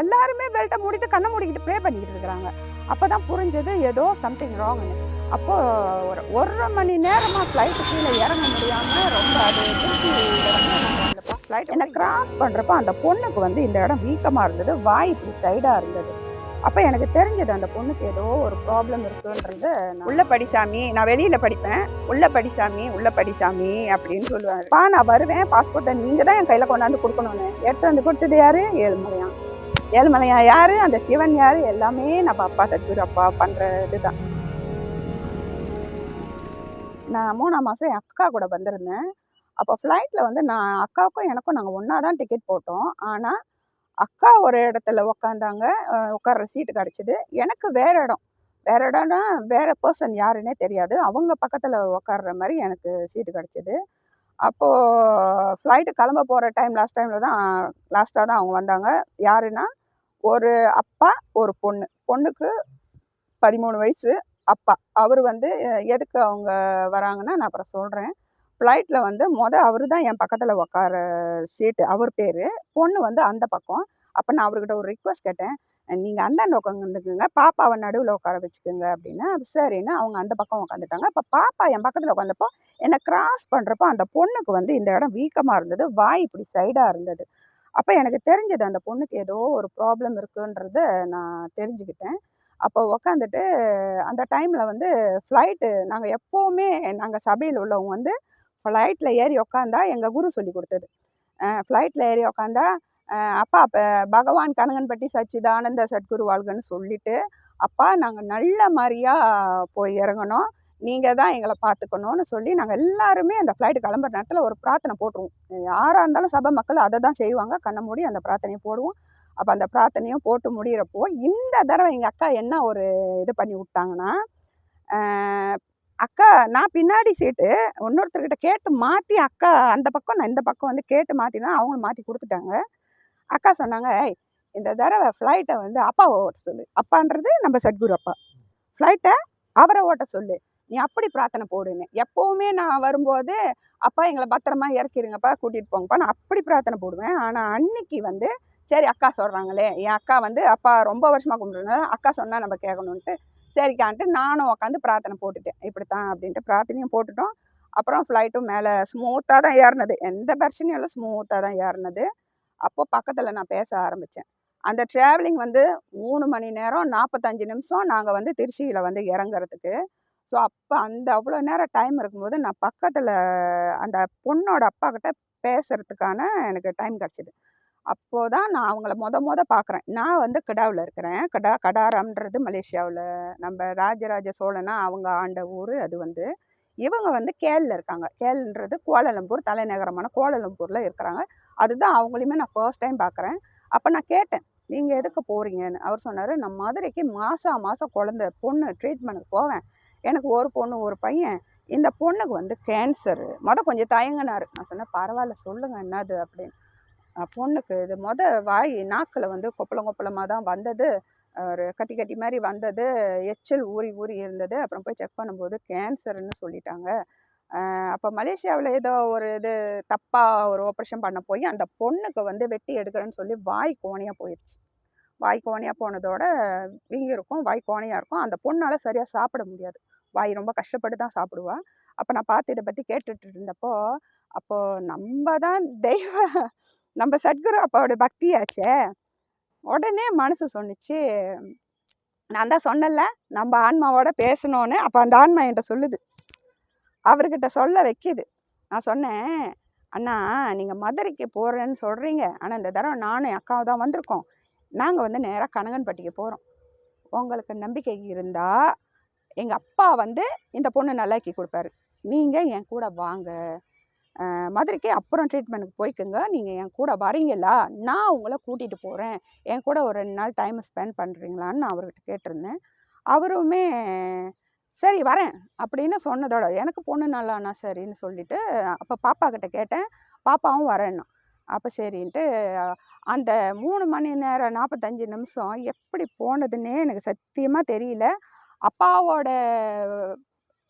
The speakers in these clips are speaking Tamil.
எல்லாருமே பெல்ட்டை மூடிட்டு கண்ணை மூடிக்கிட்டு ப்ரே பண்ணிக்கிட்டு இருக்கிறாங்க. அப்போ தான் புரிஞ்சது ஏதோ சம்திங் ராங்னு அப்போது ஒரு ஒரு மணி நேரமாக ஃப்ளைட்டு கீழே இறங்க முடியாமல் ரொம்ப அது திருச்சியில் வந்து ஃப்ளைட் என்னை கிராஸ் பண்ணுறப்ப அந்த பொண்ணுக்கு வந்து இந்த இடம் வீக்கமாக இருந்தது வாய் இப்படி சைடாக இருந்தது. அப்போ எனக்கு தெரிஞ்சது அந்த பொண்ணுக்கு ஏதோ ஒரு ப்ராப்ளம் இருக்குன்றது உள்ள படிசாமி நான் வெளியில் படிப்பேன். உள்ள படிசாமி உள்ள படிசாமி அப்படின்னு சொல்லுவாரு. பா நான் வருவேன் பாஸ்போர்ட்டை நீங்கள் தான் என் கையில் கொண்டாந்து கொடுக்கணும்னு. எடுத்து வந்து கொடுத்தது யாரு? ஏழுமலையான். ஏழுமலையா யார்? அந்த சிவன் யார்? எல்லாமே நம்ம அப்பா சத்குரு அப்பா பண்ணுற இதுதான். நான் மூணாம் மாதம் என் அக்கா கூட வந்திருந்தேன். அப்போ ஃப்ளைட்டில் வந்து நான் அக்காவுக்கும் எனக்கும் நாங்கள் ஒன்றா தான் டிக்கெட் போட்டோம். ஆனால் அக்கா ஒரு இடத்துல உக்காந்தாங்க. உட்கார்ற சீட்டு கிடச்சிது. எனக்கு வேற இடம். வேற இடம்னா வேறு பர்சன் யாருன்னே தெரியாது. அவங்க பக்கத்தில் உட்கார்ற மாதிரி எனக்கு சீட்டு கிடச்சிது. அப்போது ஃப்ளைட்டு கிளம்ப போகிற டைம் லாஸ்ட் டைமில் தான் லாஸ்ட்டாக தான் அவங்க வந்தாங்க. யாருன்னா ஒரு அப்பா ஒரு பொண்ணு. பொண்ணுக்கு பதிமூணு வயசு அப்பா. அவர் வந்து எதுக்கு அவங்க வராங்கன்னா நான் அப்புறம் சொல்கிறேன் ஃப்ளைட்டில் வந்து மொதல் அவர் தான் என் பக்கத்தில் உட்கார சீட்டு அவர் பேர். பொண்ணு வந்து அந்த பக்கம். அப்போ நான் அவர்கிட்ட ஒரு ரிக்வஸ்ட் கேட்டேன். நீங்கள் அந்தாண்ட உட்காந்துக்குங்க பாப்பாவை நடுவில் உட்கார வச்சுக்கோங்க அப்படின்னா சரின்னு அவங்க அந்த பக்கம் உட்காந்துட்டாங்க அப்போ பாப்பா என் பக்கத்தில் உட்காந்தப்போ என்னை கிராஸ் பண்ணுறப்போ அந்த பொண்ணுக்கு வந்து இந்த இடம் வீக்கமாக இருந்தது. வாய் இப்படி சைடாக இருந்தது. அப்போ எனக்கு தெரிஞ்சது அந்த பொண்ணுக்கு ஏதோ ஒரு ப்ராப்ளம் இருக்குன்றத நான் தெரிஞ்சுக்கிட்டேன். அப்போ உக்காந்துட்டு அந்த டைமில் வந்து ஃப்ளைட்டு நாங்கள் எப்போவுமே நாங்கள் சபையில் உள்ளவங்க வந்து ஃப்ளைட்டில் ஏறி உக்காந்தா எங்கள் குரு சொல்லி கொடுத்தது. ஃப்ளைட்டில் ஏறி உக்காந்தா அப்பா அப்போ பகவான் கனகன்பட்டி சச்சிதானந்த சத்குரு வாழ்கன்னு சொல்லிட்டு அப்பா நாங்கள் நல்ல மாதிரியாக போய் இறங்கணும். நீங்கள் தான் எங்களை பார்த்துக்கணும்னு சொல்லி நாங்கள் எல்லாருமே அந்த ஃப்ளைட்டு கிளம்புற நேரத்தில் ஒரு பிரார்த்தனை போட்டுருவோம். யாராக இருந்தாலும் சபை மக்கள் அதை தான் செய்வாங்க. கண்ணை மூடி அந்த பிரார்த்தனையை போடுவோம். அப்போ அந்த பிரார்த்தனையும் போட்டு முடிகிறப்போ இந்த தடவை எங்கள் அக்கா என்ன ஒரு இது பண்ணி விட்டாங்கன்னா அக்கா நான் பின்னாடி சீட்டு இன்னொருத்தர்கிட்ட கேட்டு மாற்றி அக்கா அந்த பக்கம் நான் இந்த பக்கம் வந்து கேட்டு மாற்றினா அவங்களும் மாற்றி கொடுத்துட்டாங்க. அக்கா சொன்னாங்க ஏய் இந்த தடவை ஃப்ளைட்டை வந்து அப்பாவை ஓட்ட சொல்லு. அப்பான்றது நம்ம சத்குரு அப்பா. ஃப்ளைட்டை அவரை ஓட்ட சொல்லு. நீ அப்படி பிரார்த்தனை போடுன்னு. எப்போவுமே நான் வரும்போது அப்பா எங்களை பத்திரமா இறக்கிருங்கப்பா கூட்டிகிட்டு போங்கப்பா. நான் அப்படி பிரார்த்தனை போடுவேன். ஆனால் அன்னைக்கு வந்து சரி அக்கா சொல்கிறாங்களே என் அக்கா வந்து அப்பா ரொம்ப வருஷமாக கும்பிட்றதுனால அக்கா சொன்னால் நம்ம கேட்கணுன்ட்டு சரிக்கான்ட்டு நானும் உட்காந்து பிரார்த்தனை போட்டுட்டேன். இப்படித்தான் அப்படின்ட்டு பிரார்த்தனையும் போட்டுட்டோம். அப்புறம் ஃப்ளைட்டும் மேலே ஸ்மூத்தாக தான் ஏறினது. எந்த பிரச்சனையும் இல்லை ஸ்மூத்தாக தான் ஏறினது. அப்போ பக்கத்தில் நான் பேச ஆரம்பித்தேன் அந்த ட்ராவலிங் வந்து மூணு மணி நேரம் நாற்பத்தஞ்சு நிமிஷம் நாங்கள் வந்து திருச்சியில் வந்து இறங்குறதுக்கு. ஸோ அப்போ அந்த அவ்வளோ நேரம் டைம் இருக்கும்போது நான் பக்கத்தில் அந்த பொண்ணோட அப்பா கிட்ட பேசுகிறதுக்கான எனக்கு டைம் கிடச்சிது. அப்போது தான் நான் அவங்கள மொத மொத பார்க்குறேன் நான் வந்து கடாவில் இருக்கிறேன். கடா கடாரம்ன்றது மலேசியாவில். நம்ம ராஜராஜ சோழனா அவங்க ஆண்ட ஊர் அது வந்து. இவங்க வந்து கேலில் இருக்காங்க. கேல்ன்றது கோலாலம்பூர் தலைநகரமான கோலாலம்பூரில் இருக்கிறாங்க. அதுதான் அவங்களையுமே நான் ஃபர்ஸ்ட் டைம் பார்க்குறேன் அப்போ நான் கேட்டேன் நீங்கள் எதுக்கு போகிறீங்கன்னு அவர் சொன்னார் நான் மதுரைக்கு மாதம் மாதம் குழந்த பொண்ணு ட்ரீட்மெண்ட்டுக்கு போவேன். எனக்கு ஒரு பொண்ணு ஒரு பையன். இந்த பொண்ணுக்கு வந்து கேன்சரு மொதல் கொஞ்சம் தயங்கினார். நான் சொன்னேன் பரவாயில்ல சொல்லுங்கள் என்னது அப்படின்னு. பொண்ணுக்கு இது மொதல் வாய் நாக்கில் வந்து கொப்பளம் கொப்பளமாக தான் வந்தது. ஒரு கட்டி கட்டி மாதிரி வந்தது. எச்சில் ஊறி ஊறி இருந்தது. அப்புறம் போய் செக் பண்ணும்போது கேன்சர்னு சொல்லிட்டாங்க. அப்போ மலேசியாவில் ஏதோ ஒரு இது தப்பாக ஒரு ஆப்ரேஷன் பண்ண போய் அந்த பொண்ணுக்கு வந்து வெட்டி எடுக்கிறேன்னு சொல்லி வாய் கோணையாக போயிடுச்சு வாய் கோணையாக போனதோட வீங்கி இருக்கும் வாய் கோணையாக இருக்கும். அந்த பொண்ணால் சரியாக சாப்பிட முடியாது. வாய் ரொம்ப கஷ்டப்பட்டு தான் சாப்பிடுவா. அப்போ நான் பார்த்து இதை பற்றி கேட்டுட்டு இருந்தப்போ அப்போது நம்ம தான் தெய்வ நம்ம சத்குரு அப்பாவோட பக்தியாச்சே. உடனே மனசு சொன்னிச்சு நான் தான் சொன்னல நம்ம ஆன்மாவோட பேசணும்னு. அப்போ அந்த ஆன்மா என்கிட்ட சொல்லுது. அவர்கிட்ட சொல்ல வைக்கிது. நான் சொன்னேன் அண்ணா நீங்கள் மதுரைக்கு போகிறேன்னு சொல்கிறீங்க ஆனால் இந்த தடவை நானும் என் அக்காவும் தான் வந்திருக்கோம். நாங்கள் வந்து நேராக கனகன்பட்டிக்கு போகிறோம் உங்களுக்கு நம்பிக்கை இருந்தால் எங்கள் அப்பா வந்து இந்த பொண்ணு நல்லாக்கி கொடுப்பாரு. நீங்கள் என் கூட வாங்க. மதுரைக்கு அப்புறம் ட்ரீட்மெண்ட்டுக்கு போய்க்குங்க. நீங்கள் என் கூட வரீங்களா? நான் உங்களை கூட்டிகிட்டு போகிறேன் என் கூட ஒரு ரெண்டு நாள் டைம் ஸ்பெண்ட் பண்ணுறீங்களான்னு நான் அவர்கிட்ட கேட்டிருந்தேன். அவருமே சரி வரேன் அப்படின்னு சொன்னதோட எனக்கு பொண்ணு நல்லாண்ணா சரின்னு சொல்லிட்டு அப்போ பாப்பா கிட்ட கேட்டேன். பாப்பாவும் வரேன்னா. அப்போ சரின்ட்டு அந்த மூணு மணி நேரம் நாற்பத்தஞ்சு நிமிஷம் எப்படி போனதுன்னே எனக்கு சத்தியமாக தெரியல. அப்பாவோட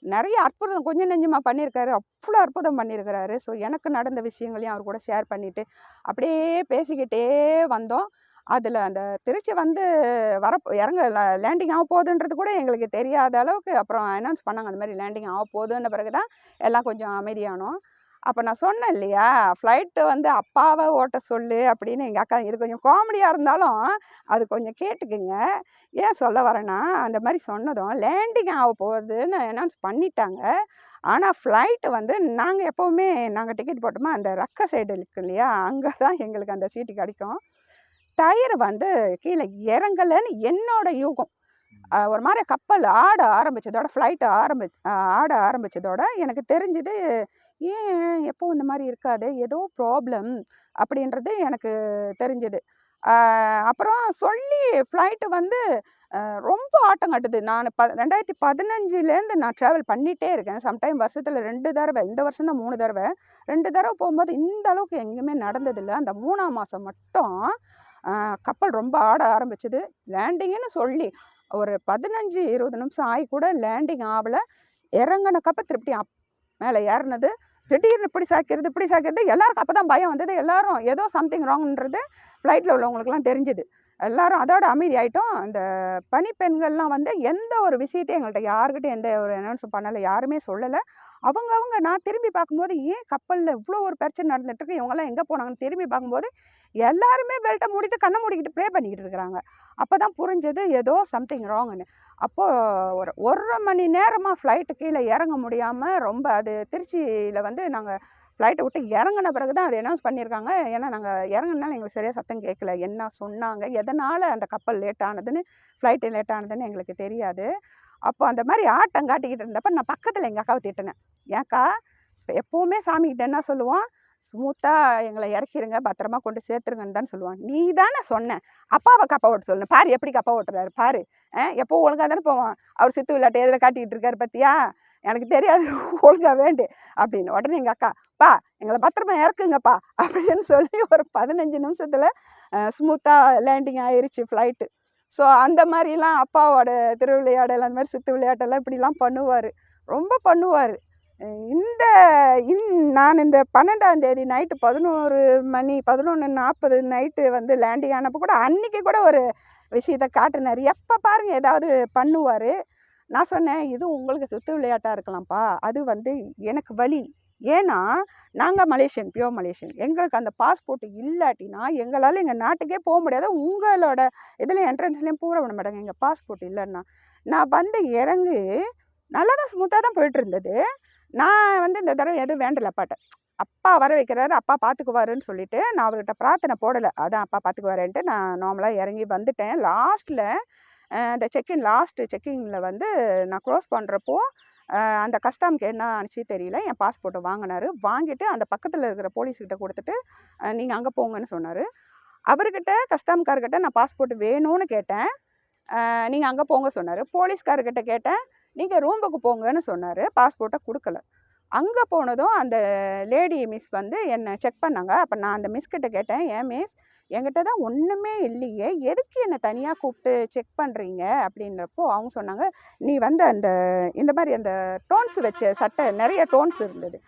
நிறைய அற்புதம் கொஞ்சம் நெஞ்சமாக பண்ணியிருக்காரு. அவ்வளோ அற்புதம் பண்ணியிருக்கிறாரு. ஸோ எனக்கு நடந்த விஷயங்களையும் அவர் கூட ஷேர் பண்ணிவிட்டு அப்படியே பேசிக்கிட்டே வந்தோம். அதில் அந்த திருச்சி வந்து வர இறங்க லேண்டிங் ஆக போகுதுன்றது கூட எங்களுக்கு தெரியாத அளவுக்கு அப்புறம் அனௌன்ஸ் பண்ணாங்க. அந்த மாதிரி லேண்டிங் ஆக போகுதுன்ன பிறகு தான் எல்லாம் கொஞ்சம் அமைதியானோம். அப்போ நான் சொன்னேன் இல்லையா ஃப்ளைட்டு வந்து அப்பாவை ஓட்ட சொல்லு அப்படின்னு எங்கள் அக்கா இது கொஞ்சம் காமெடியாக இருந்தாலும் அது கொஞ்சம் கேட்டுக்குங்க. ஏன் சொல்ல வரேன்னா அந்த மாதிரி சொன்னதும் லேண்டிங் ஆக போகுதுன்னு அனௌன்ஸ் பண்ணிட்டாங்க. ஆனால் ஃப்ளைட்டு வந்து நாங்கள் எப்போவுமே நாங்கள் டிக்கெட் போட்டோமா அந்த ரக்க சைடு இருக்கு இல்லையா அங்கே தான் எங்களுக்கு அந்த சீட்டு கிடைக்கும். டயர் வந்து கீழே இறங்கலைன்னு என்னோட யூகம். ஒரு மாதிரி கப்பல் ஆட ஆரம்பித்ததோட ஃப்ளைட்டு ஆரம்பி ஆட ஆரம்பித்ததோட எனக்கு தெரிஞ்சுது ஏன் எப்போ இந்த மாதிரி இருக்காது? ஏதோ ப்ராப்ளம் அப்படின்றது எனக்கு தெரிஞ்சது. அப்புறம் சொல்லி ஃப்ளைட்டு வந்து ரொம்ப ஆட்டம் காட்டுது. நான் ப ரெண்டாயிரத்தி பதினஞ்சுலேருந்து நான் ட்ராவல் பண்ணிகிட்டே இருக்கேன். சம்டைம் வருஷத்தில் ரெண்டு தடவை இந்த வருஷம் தான் மூணு தடவை. ரெண்டு தடவை போகும்போது இந்த அளவுக்கு எங்கேயுமே நடந்ததில்லை. அந்த மூணாம் மாதம் மட்டும் கப்பல் ரொம்ப ஆட ஆரம்பிச்சது. லேண்டிங்குன்னு சொல்லி ஒரு பதினஞ்சு இருபது நிமிஷம் ஆகி கூட லேண்டிங் ஆகலை. இறங்கின கப்பல் திருப்பி அப் மேலே ஏறினது திடீர்னு இப்படி சாய்க்கிறது இப்படி சாய்க்கிறது எல்லாருக்கும் அப்போ தான் பயம் வந்தது. எல்லாரும் ஏதோ சம்திங் ராங்ன்றது ஃப்ளைட்டில் உள்ளவங்களுக்குலாம் தெரிஞ்சுது. எல்லாரும் அதோட அமைதி ஆகிட்டோம் அந்த பணிப்பெண்கள்லாம் வந்து எந்த ஒரு விஷயத்தையும் எங்கள்கிட்ட யாருக்கிட்டையும் எந்த ஒரு அனௌன்ஸும் பண்ணலை யாருமே சொல்லலை. அவங்க அவங்க நான் திரும்பி பார்க்கும்போது ஏன் கப்பலில் இவ்வளோ ஒரு பிரச்சனை நடந்துகிட்ருக்கு இவங்கெல்லாம் எங்கே போனாங்கன்னு திரும்பி பார்க்கும்போது எல்லாருமே பெல்ட்டை முடித்து கண்ணை மூடிக்கிட்டு ப்ரே பண்ணிக்கிட்டு இருக்கிறாங்க. அப்போ தான் புரிஞ்சது ஏதோ சம்திங் ராங்னு அப்போது ஒரு ஒரு மணி நேரமாக ஃப்ளைட்டு கீழே இறங்க முடியாமல் ரொம்ப அது திருச்சியில் வந்து நாங்கள் ஃப்ளைட்டை விட்டு இறங்கின பிறகு தான் அது அனௌன்ஸ் பண்ணியிருக்காங்க. ஏன்னா நாங்கள் இறங்குனால எங்களுக்கு சரியாக சத்தம் கேட்கல. என்ன சொன்னாங்க? எதனால் அந்த கப்பல் லேட் ஆனதுன்னு ஃப்ளைட்டு லேட் ஆனதுன்னு எங்களுக்கு தெரியாது. அப்போ அந்த மாதிரி ஆட்டம் காட்டிக்கிட்டு இருந்தப்போ நான் பக்கத்தில் எங்கள் அக்காவை திட்டினேன். ஏக்கா இப்போ எப்போவுமே சாமிக்கிட்ட என்ன சொல்லுவோம்? ஸ்மூத்தாக எங்களை இறக்கிருங்க பத்திரமா கொண்டு சேர்த்துருங்கன்னு தான் சொல்லுவான் நீ தானே சொன்னேன் அப்பாவை கப்பா ஓட்ட சொல்லணும். பாரு எப்படி கப்பா ஓட்டுறாரு பாரு. எப்போ ஒழுங்காக தானே போவான். அவர் சித்து விளையாட்டு எதில் காட்டிக்கிட்டு இருக்காரு பத்தியா? எனக்கு தெரியாது. ஒழுங்காக வேண்டு. அப்படின்னு. உடனே எங்கள் அக்கா பா எங்களை பத்திரமா இறக்குங்கப்பா. அப்படின்னு சொல்லி ஒரு பதினஞ்சு நிமிஷத்தில் ஸ்மூத்தாக லேண்டிங் ஆயிடுச்சு ஃப்ளைட்டு ஸோ அந்த மாதிரிலாம் அப்பாவோட திருவிளையாடல் அந்த மாதிரி சித்து விளையாட்டெல்லாம் இப்படிலாம் பண்ணுவார். ரொம்ப பண்ணுவார். இந்த இன் நான் இந்த பன்னெண்டாம் தேதி நைட்டு பதினோரு மணி பதினொன்று நாற்பது நைட்டு வந்து லேண்டிங் ஆனப்போ கூட அன்றைக்கி கூட ஒரு விஷயத்த காட்டினார். எப்போ பாருங்கள் ஏதாவது பண்ணுவார். நான் சொன்னேன் இது உங்களுக்கு சுத்து விளையாட்டாக இருக்கலாம்ப்பா. அது வந்து எனக்கு வழி. ஏன்னா நாங்கள் மலேசியன் பியோர் மலேசியன். எங்களுக்கு அந்த பாஸ்போர்ட் இல்லாட்டினா எங்களால் எங்கள் நாட்டுக்கே போக முடியாது. உங்களோட இதில் என்ட்ரன்ஸ்லேயும் பூர பண்ண மாட்டாங்க எங்கள் பாஸ்போர்ட் இல்லைன்னா. நான் வந்து இறங்கி நல்லா தான் ஸ்மூத்தாக தான் போயிட்டு இருந்தது. நான் வந்து இந்த தடவை எதுவும் வேண்டல அப்பாட்ட அப்பா வர வைக்கிறாரு அப்பா பார்த்துக்குவாருன்னு சொல்லிட்டு நான் அவர்கிட்ட பிரார்த்தனை போடலை. அதான் அப்பா பார்த்துக்குவாருன்ட்டு நான் நார்மலாக இறங்கி வந்துட்டேன். லாஸ்ட்டில் இந்த செக்கின் லாஸ்ட்டு செக்கிங்கில் வந்து நான் க்ளோஸ் பண்ணுறப்போ அந்த கஸ்டம்க்கு என்ன ஆச்சு தெரியல. என் பாஸ்போர்ட்டை வாங்கினார். வாங்கிட்டு அந்த பக்கத்தில் இருக்கிற போலீஸ்கிட்ட கொடுத்துட்டு நீங்கள் அங்கே போங்கன்னு சொன்னார். அவர்கிட்ட கஸ்டம்கார்கிட்ட நான் பாஸ்போர்ட் வேணும்னு கேட்டேன். நீங்கள் அங்கே போங்க சொன்னார். போலீஸ்காரர்கிட்ட கேட்டேன். நீங்கள் ரூமுக்கு போங்கன்னு சொன்னார். பாஸ்போர்ட்டை கொடுக்கல. அங்கே போனதும் அந்த லேடி மிஸ் வந்து என்னை செக் பண்ணாங்க. அப்போ நான் அந்த மிஸ் கிட்ட கேட்டேன். ஏன் மிஸ்? என்கிட்ட தான் ஒன்றுமே இல்லையே. எதுக்கு என்னை தனியாக கூப்பிட்டு செக் பண்ணுறீங்க அப்படின்றப்போ அவங்க சொன்னாங்க நீ வந்து அந்த இந்த மாதிரி அந்த டோன்ஸ் வச்ச சட்டை நிறைய டோன்ஸ் இருந்தது.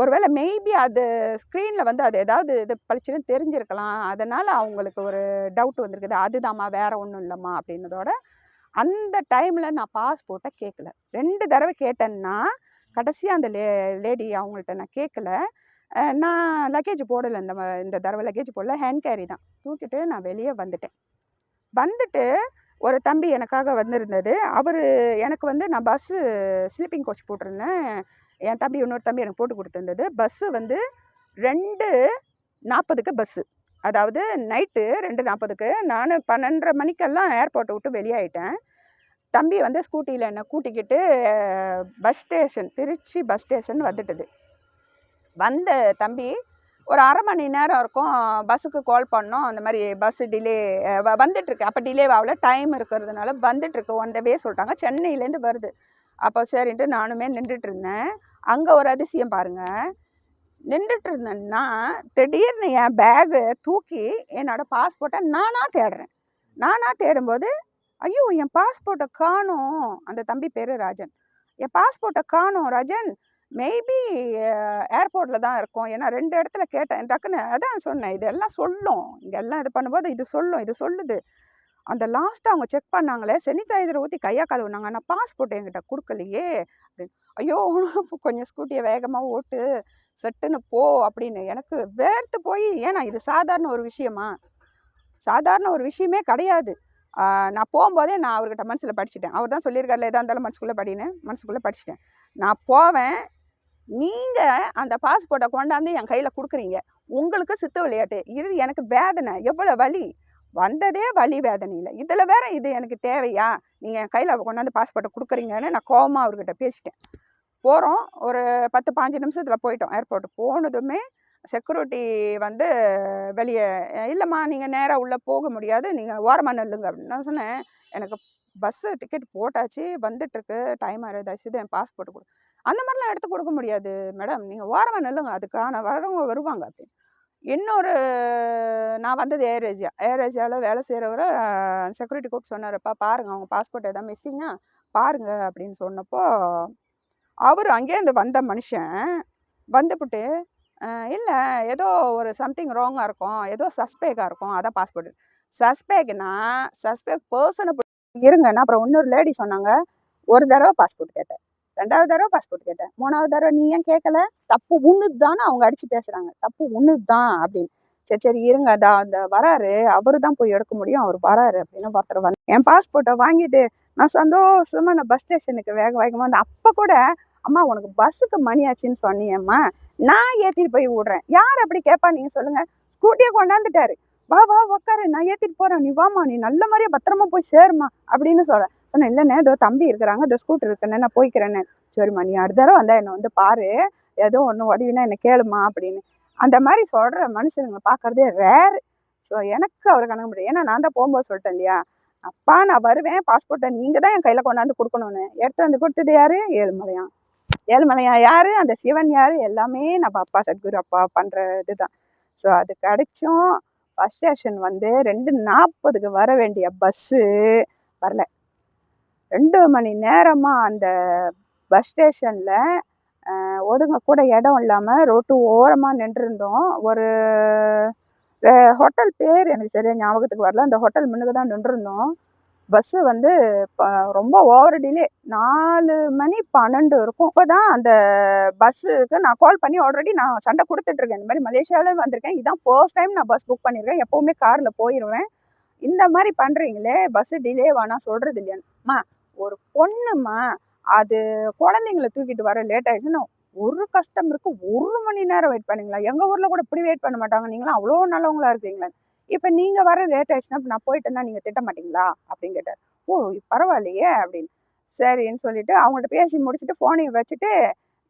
ஒருவேளை மேபி அது ஸ்க்ரீனில் வந்து அது ஏதாவது இது பளிச்சுன்னு தெரிஞ்சிருக்கலாம். அதனால் அவங்களுக்கு ஒரு டவுட் வந்திருக்குது. அதுதாம்மா வேறு ஒன்றும் இல்லைம்மா அப்படின்னதோட அந்த டைமில் நான் பாஸ்போர்ட்டை கேட்கல ரெண்டு தடவை கேட்டேன்னா கடைசியாக அந்த லே லேடி அவங்கள்ட்ட நான் கேட்கல நான் லக்கேஜ் போடலை. இந்த இந்த தடவை லக்கேஜ் போடல. ஹேண்ட் கேரி தான். தூக்கிட்டு நான் வெளியே வந்துட்டேன். வந்துட்டு ஒரு தம்பி எனக்காக வந்திருந்தது. அவர் எனக்கு வந்து நான் பஸ்ஸு ஸ்லீப்பிங் கோச் போட்டிருந்தேன். என் தம்பி இன்னொரு தம்பி எனக்கு போட்டு கொடுத்துருந்தது. பஸ்ஸு வந்து ரெண்டு நாற்பதுக்கு பஸ்ஸு. அதாவது நைட்டு ரெண்டு நாற்பதுக்கு நான் பன்னெண்டரை மணிக்கெல்லாம் ஏர்போர்ட்டை விட்டு வெளியாயிட்டேன். தம்பி வந்து ஸ்கூட்டியில் என்னை கூட்டிக்கிட்டு bus station Trichy bus station வந்துட்டுது. வந்த தம்பி ஒரு அரை மணி நேரம் இருக்கும் பஸ்ஸுக்கு கால் பண்ணோம். அந்த மாதிரி பஸ்ஸு டிலே வந்துட்டுருக்கு. அப்போ டிலே ஆகல டைம் இருக்கிறதுனால வந்துட்டுருக்கு. ஒன் வே சொல்லிட்டாங்க. சென்னையிலேருந்து வருது. அப்போ சரின்ட்டு நானுமே நின்றுட்டு இருந்தேன். அங்கே ஒரு அதிசயம் பாருங்கள் நின்றுட்டு இருந்தேன்னா திடீர்னு என் பேகு தூக்கி என்னோடய பாஸ்போர்ட்டை நானாக தேடுறேன். நானாக தேடும்போது ஐயோ என் பாஸ்போர்ட்டை காணோம். அந்த தம்பி பேர் ராஜன். என் பாஸ்போர்ட்டை காணோம் ராஜன். மேபி ஏர்போர்ட்டில் தான் இருக்கும். ஏன்னா ரெண்டு இடத்துல கேட்டேன். டக்குன்னு அதான் சொன்னேன். இதெல்லாம் சொல்லும். இங்கெல்லாம் இது பண்ணும்போது இது சொல்லும். இது சொல்லுது. அந்த லாஸ்ட்டாக அவங்க செக் பண்ணாங்களே செனிடைசரை ஊற்றி கையா கழுவுனாங்க நான் பாஸ்போர்ட் என்கிட்ட கொடுக்கலையே. அப்படின்னு. ஐயோ கொஞ்சம் ஸ்கூட்டியை வேகமாக ஓட்டு. செட்டுன்னு போ அப்படின்னு எனக்கு வேர்த்து போய் ஏன்னா இது சாதாரண ஒரு விஷயமா? சாதாரண ஒரு விஷயமே கிடையாது. நான் போகும்போதே நான் அவர்கிட்ட மனசில் படிச்சுட்டேன். அவர் தான் சொல்லியிருக்காருல எதாக இருந்தாலும் மனசுக்குள்ளே படின்னு மனசுக்குள்ளே படிச்சுட்டேன். நான் போவேன். நீங்கள் அந்த பாஸ்போர்ட்டை கொண்டாந்து என் கையில் கொடுக்குறீங்க. உங்களுக்கு சித்து விளையாட்டு. இது எனக்கு வேதனை. எவ்வளோ வலி? வந்ததே வலி வேதனையில். இதில் வேற இது எனக்கு தேவையா? நீங்கள் என் கையில் கொண்டாந்து பாஸ்போர்ட்டை கொடுக்குறீங்கன்னு நான் கோவமாக அவர்கிட்ட பேசிட்டேன். போகிறோம் ஒரு பத்து பாஞ்சு நிமிஷத்தில் போயிட்டோம் ஏர்போர்ட் போனதுமே செக்யூரிட்டி வந்து வெளியே இல்லைம்மா நீங்கள் நேராக உள்ளே போக முடியாது. நீங்கள் ஓரமாக நில்லுங்க. அப்படின்னு நான் சொன்னேன். எனக்கு பஸ்ஸு டிக்கெட் போட்டாச்சு. வந்துட்டுருக்கு. டைம் ஆகுது தயவுசெய்து என் பாஸ்போர்ட் கொடு. அந்த மாதிரிலாம் எடுத்து கொடுக்க முடியாது. மேடம் நீங்கள் ஓரமாக நில்லுங்க. அதுக்கான வரவங்க வருவாங்க. அப்படின்னு. இன்னொரு நான் வந்தது ஏர் ஏஜியா ஏர் ஏஜியாவில் வேலை செய்கிறவரை செக்யூரிட்டி கூப்பிட்டு சொன்னார்ப்பா பாருங்கள் அவங்க பாஸ்போர்ட் எதாவது மிஸ்ஸிங்கா பாருங்கள் அப்படின்னு சொன்னப்போ அவர் அங்கேருந்து வந்த மனுஷன் வந்துவிட்டு இல்லை ஏதோ ஒரு சம்திங் ராங்காக இருக்கும் ஏதோ சஸ்பேக்காக இருக்கும் அதான் பாஸ்போர்ட் சஸ்பேக்னா சஸ்பேக் பர்சனை இருங்கன்னா அப்புறம் இன்னொரு லேடி சொன்னாங்க ஒரு தடவை பாஸ்போர்ட் கேட்டேன் ரெண்டாவது தடவை பாஸ்போர்ட் கேட்டேன் மூணாவது தடவை நீ ஏன் கேட்கல தப்பு ஒன்று தானே அவங்க அடித்து பேசுகிறாங்க தப்பு ஒன்று தான் அப்படின்னு. சரி சரி இருங்க அதா அந்த வராரு அவரு தான் போய் எடுக்க முடியும் அவர் வராரு அப்படின்னு ஒருத்தர் வந்து என் பாஸ்போர்ட்டை வாங்கிட்டு நான் சந்தோஷமாக நான் பஸ் ஸ்டேஷனுக்கு வேக வேகமாக வந்து அப்போ கூட அம்மா உனக்கு பஸ்ஸுக்கு மணி ஆச்சுன்னு சொன்னியம்மா நான் ஏற்றிட்டு போய் விடுறேன். யார் அப்படி கேட்பா நீங்கள் சொல்லுங்கள் ஸ்கூட்டியை கொண்டாந்துட்டாரு வா வா உக்காரு. நான் ஏற்றிட்டு போகிறேன் நீ வாம்மா. நீ நல்ல மாதிரியே பத்திரமா போய் சேருமா அப்படின்னு சொல்கிறேன் சொன்னேன். இல்லைண்ணே ஏதோ தம்பி இருக்கிறாங்க. இந்த ஸ்கூட்டர் இருக்குண்ணே நான் போய்க்கிறேண்ணே சரிம்மா நீ அடுத்த தடவை வந்தால் என்னை வந்து பாரு. ஏதோ ஒன்று உதவினா என்னை கேளுமா அப்படின்னு. அந்த மாதிரி சொல்கிற மனுஷனுங்களை பார்க்குறதே ரேர் ஸோ எனக்கு அவர் கணக்கு முடியும் ஏன்னா நான் தான் போகும்போது சொல்லிட்டேன் இல்லையா? அப்பா நான் வருவேன். பாஸ்போர்ட்டை நீங்கள் தான் என் கையில் கொண்டாந்து கொடுக்கணும்னு. எடுத்து வந்து கொடுத்தது யார்? ஏழுமலையான். ஏழுமலையா? யார்? அந்த சிவன் யார்? எல்லாமே நம்ம அப்பா சத்குரு அப்பா பண்ணுற இதுதான். ஸோ அது கிடைச்சும் பஸ் ஸ்டேஷன் வந்து ரெண்டு நாற்பதுக்கு வர வேண்டிய பஸ்ஸு வரல. ரெண்டு மணி நேரமாக அந்த பஸ் ஸ்டேஷனில் ஒதுங்க கூட இடம் இல்லாமல் ரோட்டு ஓரமாக நின்றுருந்தோம். ஒரு ஹோட்டல் பேர் எனக்கு சரியாக ஞாபகத்துக்கு வரல. அந்த ஹோட்டல் முன்னுக்கு தான் நின்றுருந்தோம். பஸ்ஸு வந்து ரொம்ப ஓவர் டிலே நாலு மணி பன்னெண்டு இருக்கும். இப்போ தான் அந்த பஸ்ஸுக்கு நான் கால் பண்ணி ஆல்ரெடி நான் சண்டை கொடுத்துட்ருக்கேன் இந்த மாதிரி மலேசியாவில் வந்திருக்கேன். இதான் ஃபர்ஸ்ட் டைம் நான் பஸ் புக் பண்ணியிருக்கேன். எப்போவுமே காரில் போயிடுவேன் இந்த மாதிரி பண்ணுறீங்களே பஸ்ஸு டிலே வேணாம் சொல்கிறது இல்லையாம்மா ஒரு பொண்ணுமா அது குழந்தைங்கள தூக்கிட்டு வர லேட் ஆயிடுச்சுன்னா ஒரு கஸ்டமருக்கு ஒரு மணி நேரம் வெயிட் பண்ணுங்களா எங்கள் ஊரில் கூட இப்படி வெயிட் பண்ண மாட்டாங்க. நீங்களாம் அவ்வளோ நல்லவங்களா இருக்கீங்களா. இப்போ நீங்கள் வர லேட் ஆயிடுச்சுன்னா நான் போயிட்டேன்னா நீங்கள் திட்ட மாட்டீங்களா? அப்படின்னு கேட்டார். ஓ பரவாயில்லையே அப்படின்னு. சரின்னு சொல்லிட்டு அவங்கள்ட்ட பேசி முடிச்சுட்டு ஃபோனையும் வச்சுட்டு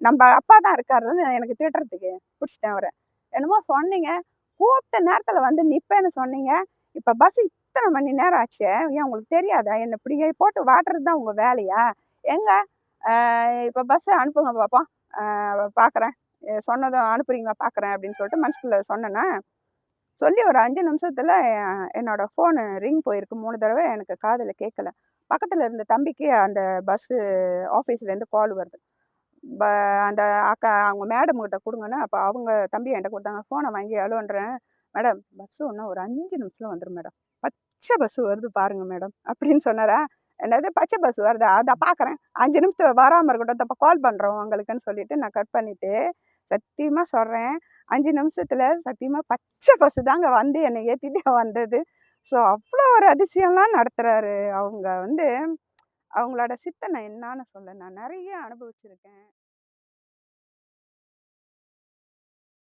நம்ம அப்பா தான் இருக்காருன்னு எனக்கு திட்டுறதுக்கு பிடிச்சிட்டேன் அவரை. என்னமோ சொன்னீங்க. கூப்பிட்ட நேரத்தில் வந்து நிற்பேன்னு சொன்னீங்க. இப்போ பஸ் இத்தனை மணி நேரம் ஆச்சு. ஏன் உங்களுக்கு தெரியாதா? என்னை இப்படி போட்டு வாட்டுறது தான் உங்கள் வேலையா? எங்கே? இப்போ பஸ்ஸை அனுப்புங்க பார்ப்போம் பார்க்குறேன் சொன்னதும் அனுப்புறீங்களா? பார்க்குறேன் அப்படின்னு சொல்லிட்டு மனசுக்குள்ள சொன்னேன்னா சொல்லி ஒரு அஞ்சு நிமிஷத்தில் என்னோட ஃபோனு ரிங் போயிருக்கு. மூணு தடவை எனக்கு காதில் கேட்கல பக்கத்தில் இருந்த தம்பிக்கு அந்த பஸ்ஸு ஆஃபீஸ்லேருந்து கால் வருது. ப அந்த அக்கா அவங்க மேடம் கிட்ட கொடுங்கன்னு அப்போ அவங்க தம்பி என்கிட்ட கொடுத்தாங்க. ஃபோனை வாங்கி அழுன்றேன் மேடம் பஸ்ஸு ஒன்றும் ஒரு அஞ்சு நிமிஷத்தில் வந்துடும் மேடம் பச்சை பஸ்ஸு வருது பாருங்கள் மேடம் அப்படின்னு சொன்னாரா? என்னது பச்சை பஸ் வருதா? அதை பார்க்குறேன் அஞ்சு நிமிஷத்தில் வராமல் இருக்கட்டும். தப்போ கால் பண்ணுறோம் உங்களுக்குன்னு சொல்லிட்டு நான் கட் பண்ணிவிட்டு சத்தியமாக சொல்கிறேன் அஞ்சு நிமிஷத்தில் சத்தியமாக பச்சை பசு தாங்க வந்து என்னை ஏற்றிட்டு வந்தது. ஸோ அவ்வளோ ஒரு அதிசயம்லாம் நடத்துகிறாரு அவங்க வந்து அவங்களோட சித்தனை என்னான்னு சொல்ல நான் நிறைய அனுபவிச்சிருக்கேன்.